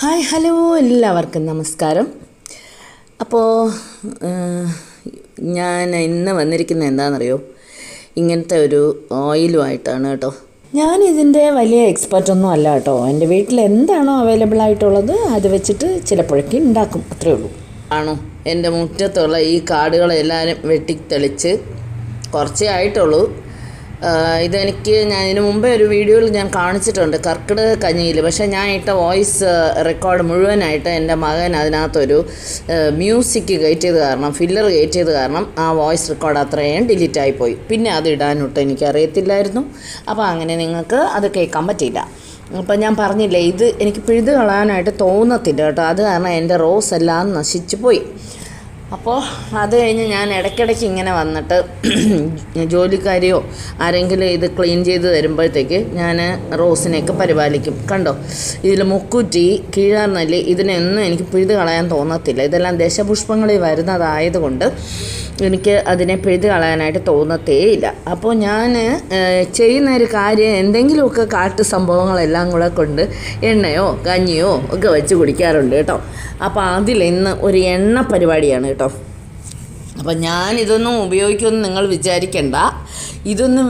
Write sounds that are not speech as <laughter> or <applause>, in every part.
Hi hello എല്ലാവർക്കും നമസ്കാരം. അപ്പോൾ ഞാൻ ഇന്ന് വന്നിരിക്കുന്നത് എന്താണെന്നറിയോ? ഇങ്ങനത്തെ ഒരു ഓയിലുമായിട്ടാണ് കേട്ടോ. ഞാൻ ഇതിന്റെ വലിയ എക്സ്പെർട്ട് ഒന്നും അല്ല കേട്ടോ. എന്റെ വീട്ടിൽ എന്താണോ അവൈലബിൾ ആയിട്ടുള്ളത് അത് വെച്ചിട്ട് ചിലപ്പോഴൊക്കെ ഉണ്ടാക്കും. അത്രേ ഉള്ളൂ. ആണോ? എന്റെ മുറ്റത്തുള്ള ഈ കാടുകളെല്ലാവരും വെട്ടിത്തെളിച്ച് കുറച്ചേ ആയിട്ടുള്ളൂ. ഇതെനിക്ക് ഞാൻ ഇതിനു മുമ്പേ ഒരു വീഡിയോയിൽ ഞാൻ കാണിച്ചിട്ടുണ്ട് കർക്കിടക കഞ്ഞിയിൽ. പക്ഷേ ഞാൻ ഇട്ട വോയിസ് റെക്കോർഡ് മുഴുവനായിട്ട് എന്റെ മകൻ അതിനകത്തൊരു മ്യൂസിക് കയറ്റിയത് കാരണം ഫില്ലർ കയറ്റിയത് കാരണം ആ വോയിസ് റെക്കോർഡ് അത്രയും ഡിലീറ്റ് ആയിപ്പോയി പിന്നെ അത് ഇടാനൊട്ട് എനിക്കറിയത്തില്ലായിരുന്നു. അപ്പോൾ അങ്ങനെ നിങ്ങൾക്ക് അത് കേൾക്കാൻ പറ്റിയില്ല. അപ്പം ഞാൻ പറഞ്ഞില്ലേ ഇത് എനിക്ക് പിഴുത് കളയാനായിട്ട് തോന്നത്തില്ല കേട്ടോ. അത് കാരണം എന്റെ റോസ് എല്ലാം നശിച്ചു പോയി. അപ്പോൾ അത് കഴിഞ്ഞ് ഞാൻ ഇടയ്ക്കിടയ്ക്ക് ഇങ്ങനെ വന്നിട്ട് <clears throat> ജോലിക്കാരിയോ ആരെങ്കിലും ഇത് ക്ലീൻ ചെയ്ത് തരുമ്പോഴത്തേക്ക് ഞാൻ റോസിനെയൊക്കെ പരിപാലിക്കും. കണ്ടോ? ഇതിൽ മുക്കുറ്റി കീഴാർനെല്ലി ഇതിനൊന്നും എനിക്ക് പിഴുത് കളയാൻ തോന്നത്തില്ല. ഇതെല്ലാം ദശപുഷ്പങ്ങളിൽ വരുന്നതായതുകൊണ്ട് എനിക്ക് അതിനെ പിഴുത് കളയാനായിട്ട് തോന്നത്തേയില്ല. അപ്പോൾ ഞാൻ ചെയ്യുന്ന ഒരു കാര്യം എന്തെങ്കിലുമൊക്കെ കാട്ട് സംഭവങ്ങളെല്ലാം കൂടെ കൊണ്ട് എണ്ണയോ കഞ്ഞിയോ ഒക്കെ വെച്ച് കുടിക്കാറുണ്ട് കേട്ടോ. അപ്പോൾ അതിൽ ഇന്ന് ഒരു എണ്ണ പരിപാടിയാണ് കേട്ടോ. അപ്പം ഞാൻ ഇതൊന്നും ഉപയോഗിക്കുമെന്ന് നിങ്ങൾ വിചാരിക്കണ്ട. ഇതൊന്നും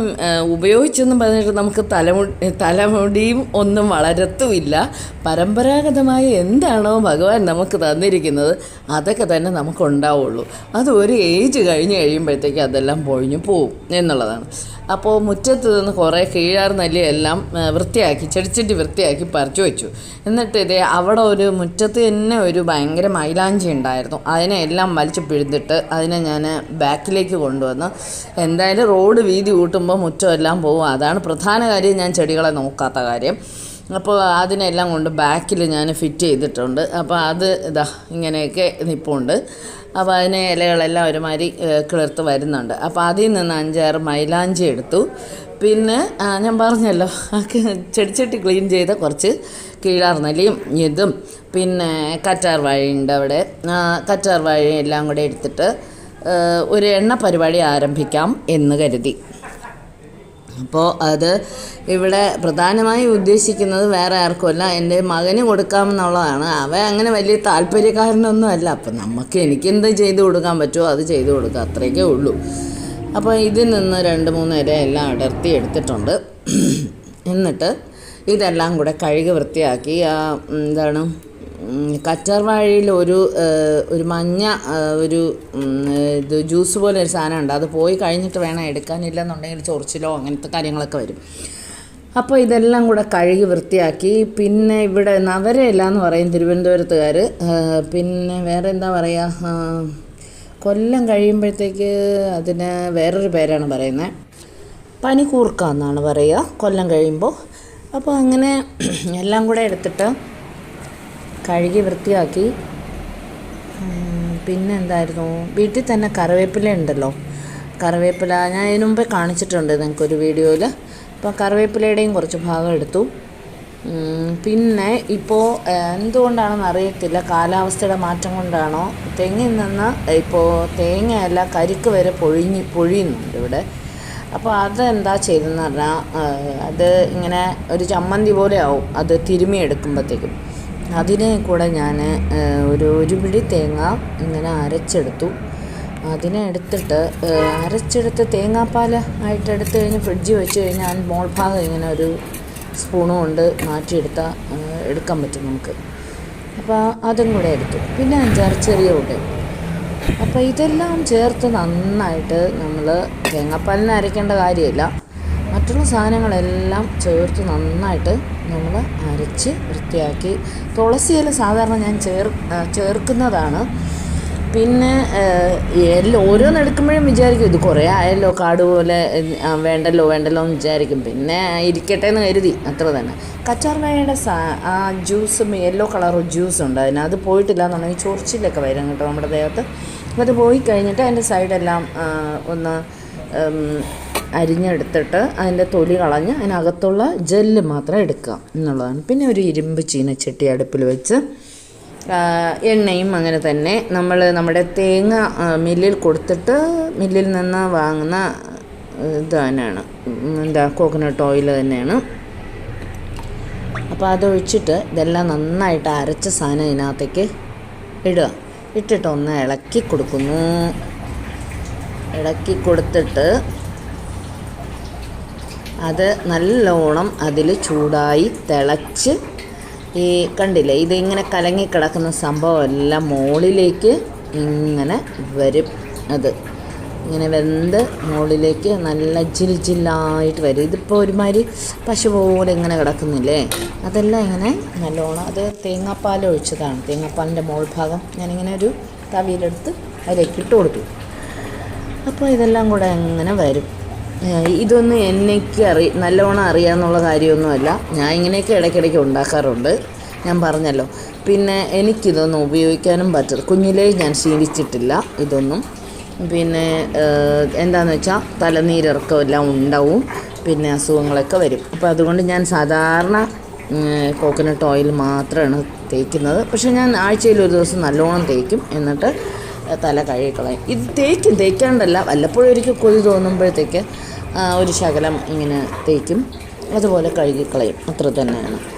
ഉപയോഗിച്ചൊന്നും പറഞ്ഞിട്ട് നമുക്ക് തലമുടി തലമുടിയും ഒന്നും വളരത്തുമില്ല. പരമ്പരാഗതമായി എന്താണോ ഭഗവാൻ നമുക്ക് തന്നിരിക്കുന്നത് അതൊക്കെ തന്നെ നമുക്ക് ഉണ്ടാവുള്ളൂ അത് ഒരു ഏജ് കഴിഞ്ഞ് കഴിയുമ്പോഴത്തേക്ക് അതെല്ലാം പൊഴിഞ്ഞു പോവും എന്നുള്ളതാണ്. അപ്പോൾ മുറ്റത്ത് നിന്ന് കുറേ കീഴാർ നെല്ലിയെല്ലാം വൃത്തിയാക്കി ചെടിച്ചട്ടി വൃത്തിയാക്കി പറിച്ചു വെച്ചു. എന്നിട്ട് ഇതേ അവിടെ ഒരു മുറ്റത്ത് തന്നെ ഒരു ഭയങ്കര മൈലാഞ്ചി ഉണ്ടായിരുന്നു. അതിനെ എല്ലാം വലിച്ചു പിഴുതിട്ട് അതിനെ ഞാൻ ബാക്കിലേക്ക് കൊണ്ടുവന്ന് എന്തായാലും റോഡ് വീതി കൂട്ടുമ്പോൾ മുറ്റം എല്ലാം പോകും അതാണ് പ്രധാന കാര്യം. ഞാൻ ചെടികളെ നോക്കാത്ത കാര്യം. അപ്പോൾ അതിനെല്ലാം കൊണ്ട് ബാക്കിൽ ഞാൻ ഫിറ്റ് ചെയ്തിട്ടുണ്ട്. അപ്പോൾ അത് ഇതാ ഇങ്ങനെയൊക്കെ നിപ്പുണ്ട്. അപ്പോൾ അതിന് ഇലകളെല്ലാം ഒരുമാതിരി കിളിർത്ത് വരുന്നുണ്ട്. അപ്പോൾ അതിൽ നിന്ന് അഞ്ചാറ് മൈലാഞ്ചി എടുത്തു. പിന്നെ ഞാൻ പറഞ്ഞല്ലോ ചെടിച്ചട്ടി ക്ലീൻ ചെയ്ത കുറച്ച് കീഴാർനെല്ലിയും ഇതും. പിന്നെ കറ്റാർ വാഴയുണ്ട് അവിടെ. കറ്റാർ വാഴയും എല്ലാം കൂടെ എടുത്തിട്ട് ഒരു എണ്ണ പരിപാടി ആരംഭിക്കാം എന്ന് കരുതി. അപ്പോൾ അത് ഇവിടെ പ്രധാനമായും ഉദ്ദേശിക്കുന്നത് വേറെ ആർക്കുമല്ല എന്റെ മകന് കൊടുക്കാമെന്നുള്ളതാണ്. അവൻ അങ്ങനെ വലിയ താല്പര്യക്കാരനൊന്നും അല്ല. അപ്പം നമുക്ക് എനിക്കെന്ത് ചെയ്തു കൊടുക്കാൻ പറ്റുമോ അത് ചെയ്തു കൊടുക്കുക. അത്രയൊക്കെ ഉള്ളൂ. അപ്പോൾ ഇതിൽ നിന്ന് രണ്ട് മൂന്ന് ഇര എല്ലാം അടർത്തി എടുത്തിട്ടുണ്ട്. എന്നിട്ട് ഇതെല്ലാം കൂടെ കഴുകി വൃത്തിയാക്കി ആ എന്താണ് ഉം, കറ്റാർ വാഴയിൽ ഒരു ഒരു മഞ്ഞ ഒരു ഇത് ജ്യൂസ് പോലെ ഒരു സാധനം ഉണ്ട്. അത് പോയി കഴിഞ്ഞിട്ട് വേണം എടുക്കാനില്ല എന്നുണ്ടെങ്കിൽ ചൊറിച്ചിലോ അങ്ങനത്തെ കാര്യങ്ങളൊക്കെ വരും. അപ്പോൾ ഇതെല്ലാം കൂടെ കഴുകി വൃത്തിയാക്കി. പിന്നെ ഇവിടെ നവരയില്ല എന്ന് പറയും തിരുവനന്തപുരത്തുകാർ പിന്നെ വേറെ എന്താ പറയുക കൊല്ലം കഴിയുമ്പോഴത്തേക്ക് അതിന് വേറൊരു പേരാണ് പറയുന്നത് പനികൂർക്ക എന്നാണ് പറയുക. കൊല്ലം കഴിയുമ്പോൾ. അപ്പോൾ അങ്ങനെ എല്ലാം കൂടെ എടുത്തിട്ട് കഴുകി വൃത്തിയാക്കി. പിന്നെന്തായിരുന്നു? വീട്ടിൽ തന്നെ കറിവേപ്പില ഉണ്ടല്ലോ. കറിവേപ്പില ഞാൻ ഇതിനു മുമ്പേ കാണിച്ചിട്ടുണ്ട് നിങ്ങൾക്കൊരു വീഡിയോയിൽ. അപ്പോൾ കറിവേപ്പിലയുടെയും കുറച്ച് ഭാഗം എടുത്തു. പിന്നെ ഇപ്പോൾ എന്തുകൊണ്ടാണെന്ന് അറിയത്തില്ല. കാലാവസ്ഥയുടെ മാറ്റം കൊണ്ടാണോ? തെങ്ങിൽ നിന്ന് ഇപ്പോൾ തേങ്ങയല്ല കരിക്ക് വരെ പൊഴിഞ്ഞ് പൊഴിയുന്നുണ്ട് ഇവിടെ. അപ്പോൾ അതെന്താ ചെയ്തതെന്ന് പറഞ്ഞാൽ അത് ഇങ്ങനെ ഒരു ചമ്മന്തി പോലെ ആവും. അത് തിരുമ്മി എടുക്കുമ്പോഴത്തേക്കും. അതിനെ കൂടെ ഞാൻ ഒരു ഒരു പിടി തേങ്ങ ഇങ്ങനെ അരച്ചെടുത്തു. അതിനെ എടുത്തിട്ട് അരച്ചെടുത്ത് തേങ്ങാപ്പാൽ ആയിട്ട് എടുത്ത് കഴിഞ്ഞ് ഫ്രിഡ്ജിൽ വെച്ച് കഴിഞ്ഞാൽ മോൾ ഭാഗം ഇങ്ങനെ ഒരു സ്പൂണും കൊണ്ട് മാറ്റിയെടുത്താൽ എടുക്കാൻ പറ്റും നമുക്ക്. അപ്പോൾ അതും കൂടെ എടുത്തു. പിന്നെ അഞ്ചാറ് ചെറിയ ഉള്ളി. അപ്പോൾ ഇതെല്ലാം ചേർത്ത് നന്നായിട്ട് നമ്മൾ തേങ്ങാപ്പാലിന് അരയ്ക്കേണ്ട കാര്യമില്ല. മറ്റുള്ള സാധനങ്ങളെല്ലാം ചേർത്ത് നന്നായിട്ട് നമ്മൾ അരച്ച് വൃത്തിയാക്കി. തുളസി ഇല സാധാരണ ഞാൻ ചേർ ചേർക്കുന്നതാണ്. പിന്നെ എല്ലാം ഓരോന്ന് എടുക്കുമ്പോഴും വിചാരിക്കും ഇത് കുറേ ആയല്ലോ കാട് പോലെ വേണ്ടല്ലോ വേണ്ടല്ലോ എന്ന് വിചാരിക്കും. പിന്നെ ഇരിക്കട്ടെ എന്ന് കരുതി. അത്ര തന്നെ. കച്ചാർവാഴയുടെ ആ ജ്യൂസ് യെല്ലോ കളർ ജ്യൂസ് ഉണ്ട് അതിന്. അത് പോയിട്ടില്ല എന്നുണ്ടെങ്കിൽ ചൊറിച്ചിലൊക്കെ വരും കേട്ടോ നമ്മുടെ ദേഹത്ത്. അത് പോയി കഴിഞ്ഞിട്ട് അതിന്റെ സൈഡെല്ലാം ഒന്ന് അരിഞ്ഞെടുത്തിട്ട് അതിന്റെ തൊലി കളഞ്ഞ് അതിനകത്തുള്ള ജെല്ല് മാത്രം എടുക്കുക എന്നുള്ളതാണ്. പിന്നെ ഒരു ഇരുമ്പ് ചീനച്ചട്ടി അടുപ്പിൽ വെച്ച് എണ്ണയും അങ്ങനെ തന്നെ നമ്മൾ നമ്മുടെ തേങ്ങ മില്ലിൽ കൊടുത്തിട്ട് മില്ലിൽ നിന്ന് വാങ്ങുന്ന ഇത് തന്നെയാണ്. എന്താ കോക്കനട്ട് ഓയിൽ തന്നെയാണ്. അപ്പോൾ അതൊഴിച്ചിട്ട് ഇതെല്ലാം നന്നായിട്ട് അരച്ച സാധനം അതിനകത്തേക്ക് ഇടുക. ഇട്ടിട്ട് ഒന്ന് ഇളക്കി കൊടുക്കുന്നു. ഇളക്കി കൊടുത്തിട്ട് അത് നല്ലോണം അതിൽ ചൂടായി തിളച്ച് ഈ കണ്ടില്ലേ ഇതിങ്ങനെ കലങ്ങി കിടക്കുന്ന സംഭവം എല്ലാം മുകളിലേക്ക് ഇങ്ങനെ വരും. അത് ഇങ്ങനെ വെന്ത് മുകളിലേക്ക് നല്ല ജിൽജില്ലായിട്ട് വരും. ഇതിപ്പോൾ ഒരുമാതിരി പശു പോലെ ഇങ്ങനെ കിടക്കുന്നില്ലേ? അതെല്ലാം ഇങ്ങനെ നല്ലോണം അത് തേങ്ങാപ്പാൽ ഒഴിച്ചതാണ്. തേങ്ങാപ്പാലിന്റെ മോൾ ഭാഗം ഞാനിങ്ങനെ ഒരു തവിയിലെടുത്ത് അതിലേക്ക് ഇട്ട് കൊടുത്തു. അപ്പോൾ ഇതെല്ലാം കൂടെ അങ്ങനെ വരും. ഇതൊന്നും എനിക്ക് അറി നല്ലവണ്ണം അറിയാമെന്നുള്ള കാര്യമൊന്നുമല്ല. ഞാൻ ഇങ്ങനെയൊക്കെ ഇടയ്ക്കിടയ്ക്ക് ഉണ്ടാക്കാറുണ്ട്. ഞാൻ പറഞ്ഞല്ലോ. പിന്നെ എനിക്കിതൊന്നും ഉപയോഗിക്കാനും പറ്റില്ല കുഞ്ഞിലേ ഞാൻ ശീലിച്ചിട്ടില്ല ഇതൊന്നും. പിന്നെ എന്താണെന്ന് വെച്ചാൽ തലനീരിറക്കം എല്ലാം ഉണ്ടാവും. പിന്നെ അസുഖങ്ങളൊക്കെ വരും. അപ്പോൾ അതുകൊണ്ട് ഞാൻ സാധാരണ കോക്കനട്ട് ഓയിൽ മാത്രമാണ് തേക്കുന്നത്. പക്ഷേ ഞാൻ ആഴ്ചയിൽ ഒരു ദിവസം നല്ലോണം തേക്കും. എന്നിട്ട് തല കഴുകിക്കളയും. ഇത് തേക്കും തേക്കാണ്ടല്ല വല്ലപ്പോഴും ഒരിക്കൽ കൊതി തോന്നുമ്പോഴത്തേക്ക് ഒരു ശകലം ഇങ്ങനെ തേക്കും. അതുപോലെ കഴുകിക്കളയും. അത്ര തന്നെയാണ്.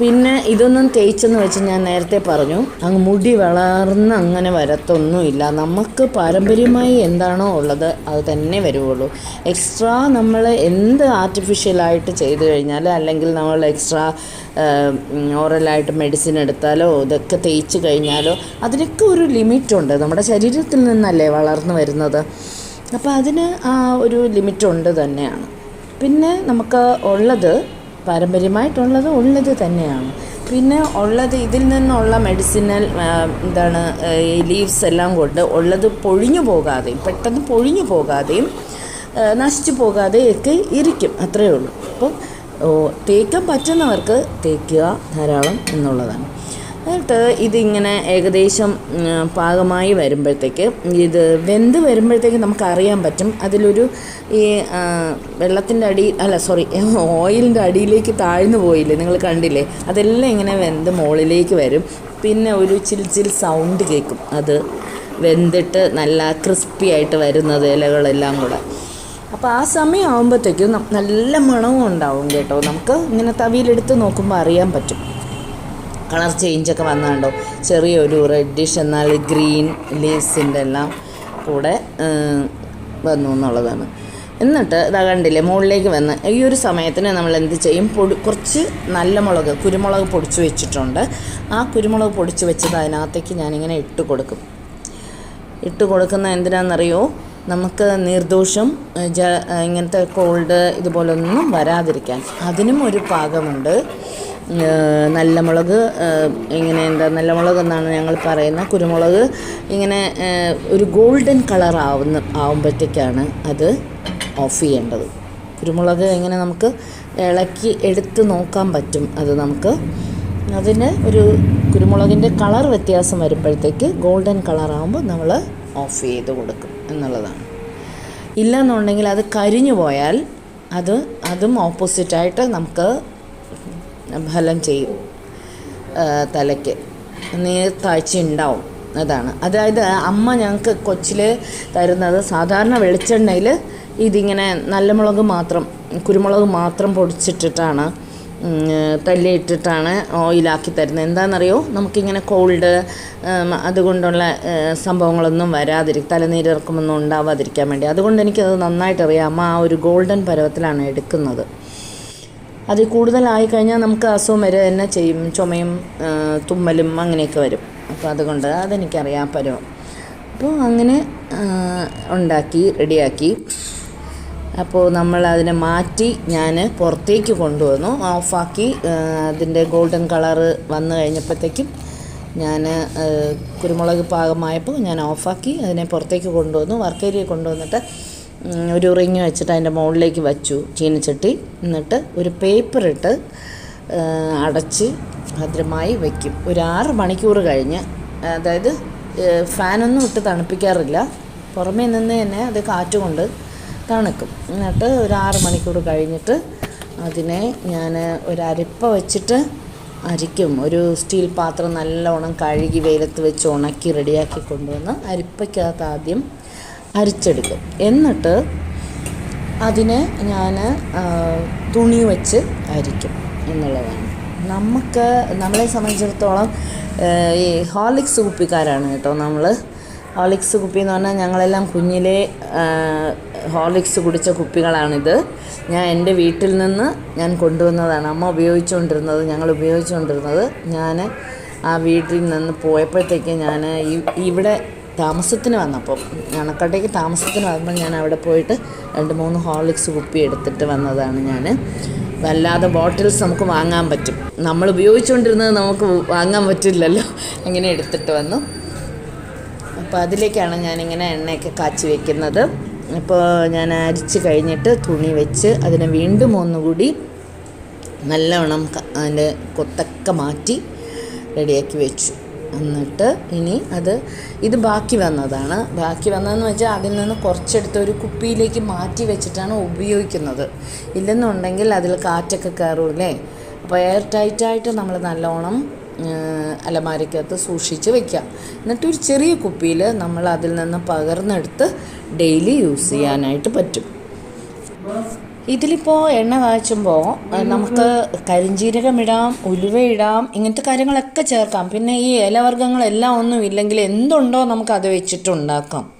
പിന്നെ ഇതൊന്നും തേച്ചെന്ന് വെച്ച് ഞാൻ നേരത്തെ പറഞ്ഞു അങ്ങ് മുടി വളർന്ന് അങ്ങനെ വരത്തൊന്നുമില്ല. നമുക്ക് പാരമ്പര്യമായി എന്താണോ ഉള്ളത് അത് തന്നെ വരുവുള്ളൂ. എക്സ്ട്രാ നമ്മൾ എന്ത് ആർട്ടിഫിഷ്യലായിട്ട് ചെയ്തു കഴിഞ്ഞാൽ അല്ലെങ്കിൽ നമ്മൾ എക്സ്ട്രാ ഓറലായിട്ട് മെഡിസിൻ എടുത്താലോ ഇതൊക്കെ തേച്ച് കഴിഞ്ഞാലോ അതിനൊക്കെ ഒരു ലിമിറ്റുണ്ട്. നമ്മുടെ ശരീരത്തിൽ നിന്നല്ലേ വളർന്നു വരുന്നത്. അപ്പോൾ അതിന് ആ ഒരു ലിമിറ്റുണ്ട് തന്നെയാണ്. പിന്നെ നമുക്ക് ഉള്ളത് പാരമ്പര്യമായിട്ടുള്ളത് ഉള്ളത് തന്നെയാണ്. പിന്നെ ഉള്ളത് ഇതിൽ നിന്നുള്ള മെഡിസിനൽ എന്താണ് ഈ ലീവ്സ് എല്ലാം കൊണ്ട് ഉള്ളത് പൊഴിഞ്ഞു പോകാതെയും പെട്ടെന്ന് പൊഴിഞ്ഞു പോകാതെയും നശിച്ചു പോകാതെയൊക്കെ ഇരിക്കും. അത്രയേ ഉള്ളൂ. അപ്പം തേക്കാൻ പറ്റുന്നവർക്ക് തേക്കുക ധാരാളം എന്നുള്ളതാണ്. എന്നിട്ട് ഇതിങ്ങനെ ഏകദേശം പാകമായി വരുമ്പോഴത്തേക്ക് ഇത് വെന്ത് വരുമ്പോഴത്തേക്ക് നമുക്ക് അറിയാൻ പറ്റും. അതിലൊരു ഈ വെള്ളത്തിന്റെ അടി അല്ല സോറി ഓയിലിന്റെ അടിയിലേക്ക് താഴ്ന്നു പോയില്ലേ? നിങ്ങൾ കണ്ടില്ലേ? അതെല്ലാം ഇങ്ങനെ വെന്ത് മുകളിലേക്ക് വരും. പിന്നെ ഒരു ചിൽ ചിൽ സൗണ്ട് കേൾക്കും. അത് വെന്തിട്ട് നല്ല ക്രിസ്പി ആയിട്ട് വരുന്നത് ഇലകളെല്ലാം കൂടെ. അപ്പോൾ ആ സമയം ആകുമ്പോഴത്തേക്കും നല്ല മണവും ഉണ്ടാവും കേട്ടോ. നമുക്ക് ഇങ്ങനെ തവിയിലെടുത്ത് നോക്കുമ്പോൾ അറിയാൻ പറ്റും. കളർ ചേഞ്ചൊക്കെ വന്നാണ്ടോ? ചെറിയൊരു റെഡിഷ് എന്നാൽ ഗ്രീൻ ലീവ്സിന്റെ എല്ലാം കൂടെ വന്നു എന്നുള്ളതാണ്. എന്നിട്ട് ഇതാ കണ്ടില്ലേ മുകളിലേക്ക് വന്ന് ഈ ഒരു സമയത്തിന് നമ്മൾ എന്ത് ചെയ്യും? പൊടി കുറച്ച് നല്ല മുളക് കുരുമുളക് പൊടിച്ച് വെച്ചിട്ടുണ്ട്. ആ കുരുമുളക് പൊടിച്ച് വെച്ചത് അതിനകത്തേക്ക് ഞാനിങ്ങനെ ഇട്ട് കൊടുക്കും. ഇട്ട് കൊടുക്കുന്ന എന്തിനാണെന്നറിയോ? നമുക്ക് നിർദോഷം ജ ഇങ്ങനത്തെ കോൾഡ് ഇതുപോലൊന്നും വരാതിരിക്കാൻ. അതിനും ഒരു പാകമുണ്ട്. നല്ല മുളക് ഇങ്ങനെ എന്താ നല്ല മുളക് എന്നാണ് ഞങ്ങൾ പറയുന്നത്. കുരുമുളക് ഇങ്ങനെ ഒരു ഗോൾഡൻ കളർ ആവുന്ന ആവുമ്പോഴത്തേക്കാണ് അത് ഓഫ് ചെയ്യേണ്ടത്. കുരുമുളക് ഇങ്ങനെ നമുക്ക് ഇളക്കി എടുത്ത് നോക്കാൻ പറ്റും. അത് നമുക്ക് അതിന് ഒരു കുരുമുളകിന്റെ കളർ വ്യത്യാസം വരുമ്പോഴത്തേക്ക് ഗോൾഡൻ കളർ ആകുമ്പോൾ നമ്മൾ ഓഫ് ചെയ്ത് കൊടുക്കും എന്നുള്ളതാണ്. ഇല്ലെന്നുണ്ടെങ്കിൽ അത് കരിഞ്ഞു പോയാൽ അത് അതും ഓപ്പോസിറ്റായിട്ട് നമുക്ക് ഫലം ചെയ്യും. തലയ്ക്ക്. നീർത്താഴ്ച ഉണ്ടാവും അതാണ്. അതായത് അമ്മ ഞങ്ങൾക്ക് കൊച്ചിൽ തരുന്നത് സാധാരണ വെളിച്ചെണ്ണയിൽ ഇതിങ്ങനെ നല്ല മുളക് മാത്രം കുരുമുളക് മാത്രം പൊടിച്ചിട്ടിട്ടാണ് തല്ലിയിട്ടിട്ടാണ് ഓയിലാക്കി തരുന്നത്. എന്താണെന്നറിയോ നമുക്കിങ്ങനെ കോൾഡ് അതുകൊണ്ടുള്ള സംഭവങ്ങളൊന്നും വരാതിരിക്കും തലനീരിറക്കമൊന്നും ഉണ്ടാവാതിരിക്കാൻ വേണ്ടി. അതുകൊണ്ട് എനിക്കത് നന്നായിട്ട് അറിയാം അമ്മ ആ ഒരു ഗോൾഡൻ പരുവത്തിലാണ് എടുക്കുന്നത്. അതിൽ കൂടുതലായി കഴിഞ്ഞാൽ നമുക്ക് അസുഖം വരെ തന്നെ ചെയ്യും. ചുമയും തുമ്മലും അങ്ങനെയൊക്കെ വരും. അപ്പോൾ അതുകൊണ്ട് അതെനിക്കറിയാം പരവും. അപ്പോൾ അങ്ങനെ ഉണ്ടാക്കി റെഡിയാക്കി. അപ്പോൾ നമ്മൾ അതിനെ മാറ്റി ഞാൻ പുറത്തേക്ക് കൊണ്ടുവന്നു. ഓഫാക്കി അതിന്റെ ഗോൾഡൻ കളറ് വന്നു കഴിഞ്ഞപ്പോഴത്തേക്കും ഞാൻ കുരുമുളക് പാകമായപ്പോൾ ഞാൻ ഓഫാക്കി അതിനെ പുറത്തേക്ക് കൊണ്ടുവന്നു. വർക്കേരിയ കൊണ്ടുവന്നിട്ട് ഒരു റിങ് വെച്ചിട്ട് അതിന്റെ മുകളിലേക്ക് വച്ചു ചീനച്ചട്ടി. എന്നിട്ട് ഒരു പേപ്പർ ഇട്ട് അടച്ച് ഭദ്രമായി വയ്ക്കും ഒരു ആറ് മണിക്കൂർ കഴിഞ്ഞ് അതായത് ഫാനൊന്നും ഇട്ട് തണുപ്പിക്കാറില്ല. പുറമേ നിന്ന് തന്നെ അത് കാറ്റുകൊണ്ട് തണുക്കും. എന്നിട്ട് ഒരു ആറ് മണിക്കൂർ കഴിഞ്ഞിട്ട് അതിനെ ഞാൻ ഒരു അരിപ്പ വെച്ചിട്ട് അരിക്കും. ഒരു സ്റ്റീൽ പാത്രം നല്ലോണം കഴുകി വെയിലത്ത് വെച്ച് ഉണക്കി റെഡിയാക്കി കൊണ്ടുവന്ന് അരിപ്പയ്ക്കകത്ത് ആദ്യം അരിച്ചെടുക്കും. എന്നിട്ട് അതിനെ ഞാൻ തുണി വച്ച് അരിക്കും എന്നുള്ളതാണ്. നമുക്ക് നമ്മളെ സംബന്ധിച്ചിടത്തോളം ഈ ഹോർലിക്സ് കുപ്പിക്കാരാണ് കേട്ടോ നമ്മൾ ഹോർലിക്സ് കുപ്പി എന്ന് പറഞ്ഞാൽ ഞങ്ങളെല്ലാം കുഞ്ഞിലെ ഹോളിക്സ് കുടിച്ച കുപ്പികളാണിത്. ഞാൻ എന്റെ വീട്ടിൽ നിന്ന് ഞാൻ കൊണ്ടുവന്നതാണ്. അമ്മ ഉപയോഗിച്ചുകൊണ്ടിരുന്നത് ഞങ്ങൾ ഉപയോഗിച്ചുകൊണ്ടിരുന്നത്. ഞാൻ ആ വീട്ടിൽ നിന്ന് പോയപ്പോഴത്തേക്ക് ഞാൻ ഇവിടെ താമസത്തിന് വന്നപ്പോൾ അണക്കാട്ടേക്ക് താമസത്തിന് വന്നപ്പോൾ ഞാൻ അവിടെ പോയിട്ട് രണ്ട് മൂന്ന് ഹോർലിക്സ് കുപ്പി എടുത്തിട്ട് വന്നതാണ് ഞാൻ. വല്ലാതെ ബോട്ടിൽസ് നമുക്ക് വാങ്ങാൻ പറ്റും. നമ്മൾ ഉപയോഗിച്ചുകൊണ്ടിരുന്നത് നമുക്ക് വാങ്ങാൻ പറ്റില്ലല്ലോ. അങ്ങനെ എടുത്തിട്ട് വന്നു. അപ്പോൾ അതിലേക്കാണ് ഞാനിങ്ങനെ എണ്ണയൊക്കെ കാച്ചി വെക്കുന്നത്. ഇപ്പോൾ ഞാൻ അരിച്ച് കഴിഞ്ഞിട്ട് തുണി വെച്ച് അതിനെ വീണ്ടും ഒന്നുകൂടി നല്ലവണ്ണം അതിന്റെ കൊത്തൊക്കെ മാറ്റി റെഡിയാക്കി വെച്ചു. എന്നിട്ട് ഇനി അത് ഇത് ബാക്കി വന്നതാണ്. ബാക്കി വന്നതെന്ന് വെച്ചാൽ അതിൽ നിന്ന് കുറച്ചെടുത്ത് ഒരു കുപ്പിയിലേക്ക് മാറ്റി വെച്ചിട്ടാണ് ഉപയോഗിക്കുന്നത്. ഇല്ലെന്നുണ്ടെങ്കിൽ അതിൽ കാറ്റൊക്കെ കയറൂലേ അപ്പോൾ എയർ ടൈറ്റായിട്ട് നമ്മൾ നല്ലോണം അലമാരയ്ക്കകത്ത് സൂക്ഷിച്ച് വെക്കാം. എന്നിട്ട് ഒരു ചെറിയ കുപ്പിയിൽ നമ്മൾ അതിൽ നിന്ന് പകർന്നെടുത്ത് ഡെയിലി യൂസ് ചെയ്യാനായിട്ട് പറ്റും. ഇതിലിപ്പോൾ എണ്ണ കാച്ചുമ്പോൾ നമുക്ക് കരിഞ്ജീരകം ഇടാം ഉലുവ ഇടാം ഇങ്ങനത്തെ കാര്യങ്ങളൊക്കെ ചേർക്കാം. പിന്നെ ഈ ഇലവർഗങ്ങളെല്ലാം ഒന്നും ഇല്ലെങ്കിൽ എന്തുണ്ടോ നമുക്ക് അത് വെച്ചിട്ടുണ്ടാക്കാം.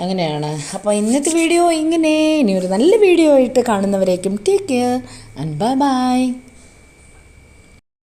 അങ്ങനെയാണ്. അപ്പോൾ ഇന്നത്തെ വീഡിയോ ഇങ്ങനെ. ഇനി ഒരു നല്ല വീഡിയോ ആയിട്ട് കാണുന്നവരേക്കും take care and bye bye